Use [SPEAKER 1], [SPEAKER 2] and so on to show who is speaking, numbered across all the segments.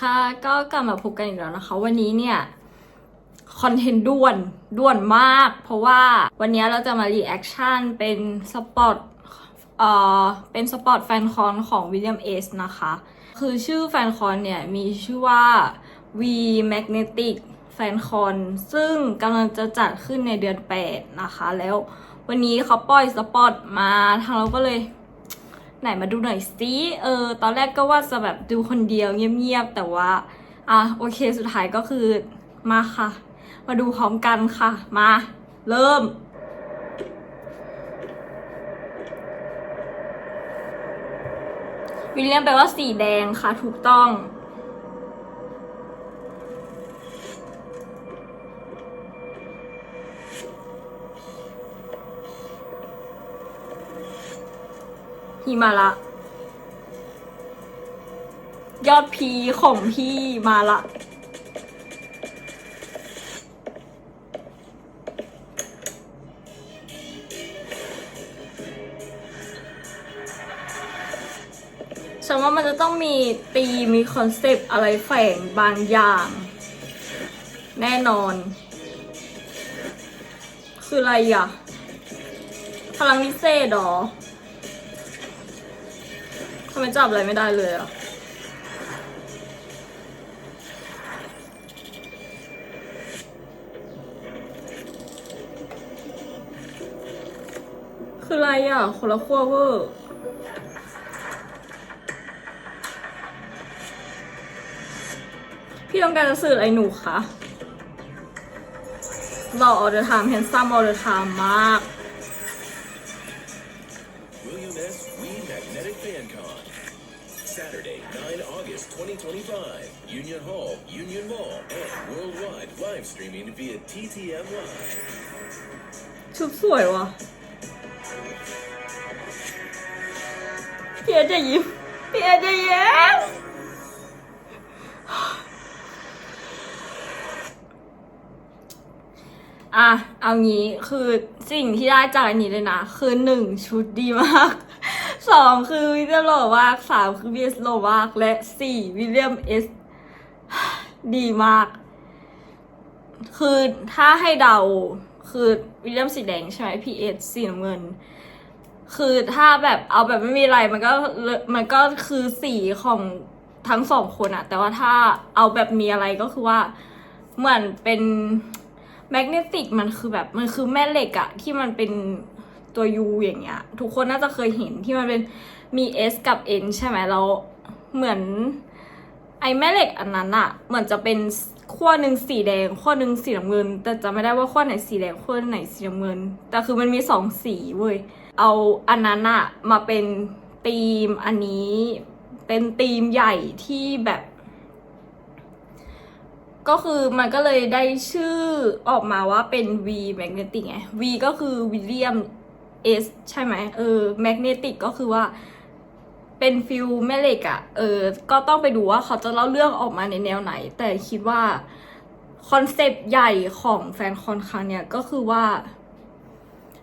[SPEAKER 1] ค่ะ ก็กลับมาพบกันอีกแล้วนะคะ วันนี้เนี่ยคอนเทนต์ด่วนด่วนมาก เพราะว่าวันนี้เราจะมารีแอคชั่นเป็นสปอตเอ่อเป็นสปอตแฟนคอนของวิลเลียมเอสนะคะ คือชื่อแฟนคอนเนี่ย มีชื่อว่า V Magnetic แฟนคอนซึ่งกำลังจะจัดขึ้นในเดือน 8 นะคะ แล้ววันนี้เขาปล่อยสปอตมาทางเราก็เลย ไหนมาดูหน่อยสิเออ ตอนแรกก็ว่าจะแบบดูคนเดียวเงียบๆ แต่ว่า อะโอเคสุดท้ายก็คือมาค่ะ มาดูพร้อมกันค่ะ มา เริ่มวิลเลียมแปลว่าสีแดงค่ะ ถูกต้อง หิมาละ ยอดพีของพี่มาละฉันว่ามันจะต้องมีตีมีคอนเซปต์อะไรแฝงบางอย่าง แน่นอน คืออะไรอะพลังวิเศษหรอ ทำไมจับอะไรไม่ได้เลยอะคืออะไรอะ คนละขั้วเวอร์พี่ต้องการจะสื่ออะไรหนูคะหล่อ all the time handsome all the time มาก
[SPEAKER 2] William S. We Magnetic FanCon. Saturday, 9 August 2025. Union Hall, Union Mall, and worldwide live streaming via TTM Live.
[SPEAKER 1] ชุดสวยว่ะพี่เอจะยิ้มพี่ เอางี้คือสิ่งที่ได้จากอันนี้เลยนะ คือหนึ่งชุดดีมากสองคือวิลเลียมโลวากสามคือวิลเลียมโลวากและสี่วิลเลียมเอสดีมาก คือถ้าให้เดาคือวิลเลียมสีแดงใช่ไหมพีเอสสีน้ำเงิน คือถ้าแบบเอาแบบไม่มีอะไรมันก็มันก็คือสีของทั้งสองคนอะแต่ว่าถ้าเอาแบบมีอะไรก็คือว่าเหมือนเป็น แมกเนติกมันคือแบบมันคือแม่เหล็กอะที่มันเป็นตัว U อย่างเงี้ย ทุกคนน่าจะเคยเห็นที่มันเป็นมี S กับ N ใช่ไหมแล้วเหมือน ไอ้แม่เหล็กอันนั้นอะเหมือนจะเป็นขั้วหนึ่งสีแดงขั้วหนึ่งสีน้ำเงิน แต่จะไม่ได้ว่าขั้วไหนสีแดงขั้วไหนสีน้ำเงิน แต่คือมันมีสองสีเว้ยเอาอันนั้นอะมาเป็นธีมอันนี้เป็นธีมใหญ่ที่แบบ ก็คือมันก็เลยได้ชื่อออกมาว่าเป็น V magnetic ไง V ก็คือวิลเลียม S ใช่ไหมเออ magnetic ก็คือว่าเป็นฟิลแม่เหล็กอะเออ ก็ต้องไปดูว่าเขาจะเล่าเรื่องออกมาในแนวไหน แต่คิดว่าคอนเซปต์ใหญ่ของแฟนคอนครั้งเนี้ยก็คือว่า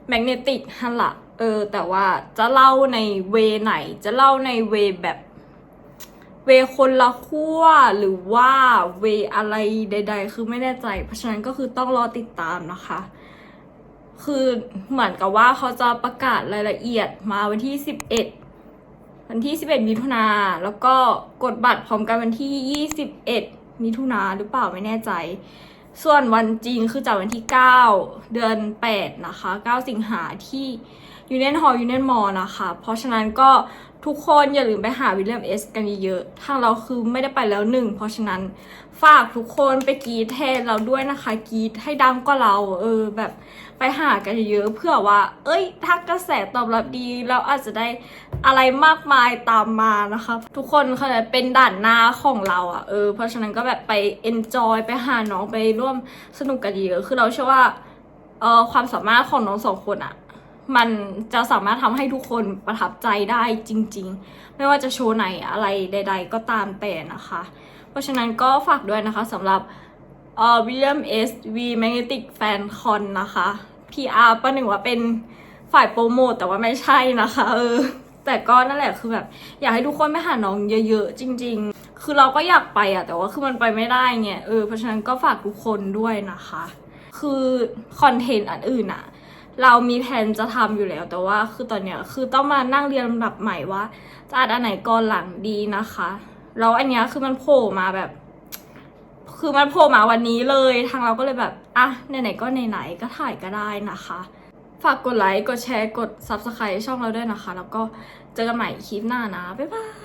[SPEAKER 1] แมกเนติกฮันละเออ แต่ว่าจะเล่าในเวไหน จะเล่าในเวแบบ เวคนละขั้วหรือว่าเวอะไรใด ๆ คือไม่แน่ใจ เพราะฉะนั้นก็คือต้องรอติดตามนะคะ คือเหมือนกับว่าเขาจะประกาศรายละเอียดมาวันที่ 11 วันที่ 11 มิถุนาแล้วก็กดบัตรพร้อมกันวันที่ 21 มิถุนาหรือเปล่าไม่แน่ใจ ส่วนวันจริงคือจากวันที่ 9 เดือน 8 นะคะ 9 สิงหาที่ยูเนียนฮอลล์ยูเนียนมอลนะคะ เพราะฉะนั้นก็ทุกคนอย่าลืมไปหาวิลเลียมเอสกันเยอะๆทางเราคือไม่ได้ไปแล้วหนึ่ง เพราะฉะนั้นฝากทุกคนไปกรีดแทนเราด้วยนะคะกรีดให้ดังกว่าเรา เออแบบไปหากันเยอะเพื่อว่า เอ้ยถ้ากระแสตอบรับดีเราอาจจะได้อะไรมากมายตามมานะคะ ทุกคนเขาเป็นด่านหน้าของเราอะ่ะเออเพราะฉะนั้นก็แบบไป enjoy ไปหาน้องไปร่วมสนุกกันเยอะคือเราเชื่อว่าเออความสามารถของน้องสองคนอะ่ะ มันจะสามารถทำให้ทุกคนประทับใจได้จริง ๆ ไม่ว่าจะโชว์ไหนอะไรใด ๆ ก็ตามแต่นะคะ เพราะฉะนั้นก็ฝากด้วยนะคะสำหรับเอ่อวิลเลียมเอสวีแมกเนติกแฟนคอนนะคะ PR ประหนึ่งว่าเป็นฝ่ายโปรโมทแต่ว่าไม่ใช่นะคะ เออ แต่ก็นั่นแหละคือแบบ อยากให้ทุกคนไปหาน้องเยอะๆ จริง ๆ คือเราก็อยากไปอะแต่ว่าคือมันไปไม่ได้ไงเออเพราะฉะนั้นก็ฝากทุกคนด้วยนะคะ คือคอนเทนต์อันอื่นอะ เรามีแผนจะทำอยู่แล้ว แต่ว่าคือตอนเนี้ยคือต้องมานั่งเรียนลำดับใหม่ว่า จะอัดอันไหนก่อนหลังดีนะคะแล้วอันเนี้ยคือมันโผล่มาแบบ คือมันโผล่มาวันนี้เลย ทางเราก็เลยแบบอะไหนๆก็ไหนๆก็ถ่ายก็ได้นะคะ ฝากกดไลค์กดแชร์กด Subscribe ช่องเราด้วยนะคะ แล้วก็เจอกันใหม่คลิปหน้านะบ๊ายบาย